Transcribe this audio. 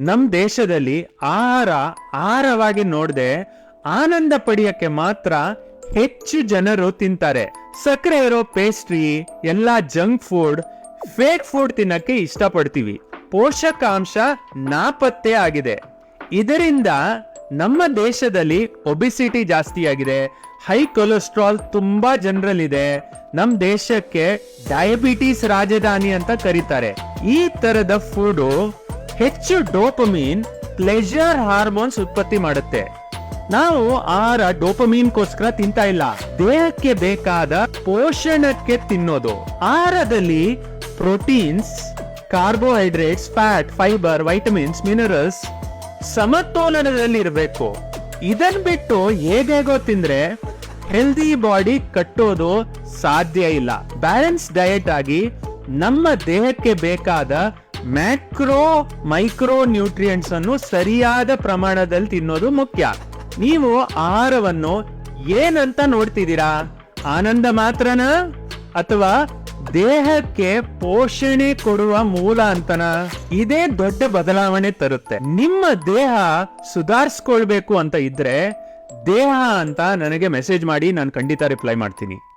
ನಮ್ ದೇಶದಲ್ಲಿ ಆಹಾರ ಆಹಾರವಾಗಿ ನೋಡದೆ ಆನಂದ ಪಡೆಯಕ್ಕೆ ಮಾತ್ರ ಹೆಚ್ಚು ಜನರು ತಿಂತಾರೆ. ಸಕ್ಕರೆ ಇರೋ ಪೇಸ್ಟ್ರಿ ಎಲ್ಲಾ ಜಂಕ್ ಫುಡ್ ಫೇಕ್ ಫುಡ್ ತಿನ್ನಕ್ಕೆ ಇಷ್ಟಪಡ್ತೀವಿ. ಪೋಷಕಾಂಶ ನಾಪತ್ತೆ ಆಗಿದೆ. ಇದರಿಂದ ನಮ್ಮ ದೇಶದಲ್ಲಿ ಒಬಿಸಿಟಿ ಜಾಸ್ತಿ ಆಗಿದೆ. ಹೈ ಕೊಲೆಸ್ಟ್ರಾಲ್ ತುಂಬಾ ಜನರಲ್ಲಿದೆ. ನಮ್ಮ ದೇಶಕ್ಕೆ ಡಯಾಬಿಟಿಸ್ ರಾಜಧಾನಿ ಅಂತ ಕರೀತಾರೆ. ಈ ತರದ ಫುಡ್ ಹೆಚ್ಚು ಡೋಪಮೀನ್ ಪ್ಲೆಜರ್ ಹಾರ್ಮೋನ್ಸ್ ಉತ್ಪತ್ತಿ ಮಾಡುತ್ತೆ. ನಾವು ಆಹಾರ ಡೋಪಮೀನ್ಗೋಸ್ಕರ ತಿಂತಾ ಇಲ್ಲ. ದೇಹಕ್ಕೆ ಬೇಕಾದ ಪೋಷಣಕ್ಕೆ ತಿನ್ನೋದು. ಆಹಾರದಲ್ಲಿ proteins carbohydrates fat fibre vitamins minerals ಸಮತೋಲನದಲ್ಲಿ ಇರಬೇಕು ಇದನ್ ಬಿಟ್ಟು ಹೇಗೇಗೋ ತಿಂದ್ರೆ ಹೆಲ್ದಿ ಬಾಡಿ ಕಟ್ಟೋದು ಸಾಧ್ಯ ಇಲ್ಲ. ಬ್ಯಾಲೆನ್ಸ್ ಡಯಟ್ ಆಗಿ ನಮ್ಮ ದೇಹಕ್ಕೆ ಬೇಕಾದ ಮ್ಯಾಕ್ರೋ ಮೈಕ್ರೋ ನ್ಯೂಟ್ರಿಯೆಂಟ್ಸ್ ಅನ್ನು ಸರಿಯಾದ ಪ್ರಮಾಣದಲ್ಲಿ ತಿನ್ನೋದು ಮುಖ್ಯ. ನೀವು ಆಹಾರವನ್ನು ಏನಂತ ನೋಡ್ತಿದ್ದೀರಾ? ಆನಂದ ಮಾತ್ರನಾ? ಅಥವಾ ದೇಹಕ್ಕೆ ಪೋಷಣೆ ಕೊಡುವ ಮೂಲ ಅಂತನ? ಇದೇ ದೊಡ್ಡ ಬದಲಾವಣೆ ತರುತ್ತೆ. ನಿಮ್ಮ ದೇಹ ಸುಧಾರಿಸ್ಕೊಳ್ಬೇಕು ಅಂತ ಇದ್ರೆ ದೇಹ ಅಂತ ನನಗೆ ಮೆಸೇಜ್ ಮಾಡಿ ನಾನು ಖಂಡಿತ ರಿಪ್ಲೈ ಮಾಡ್ತೀನಿ.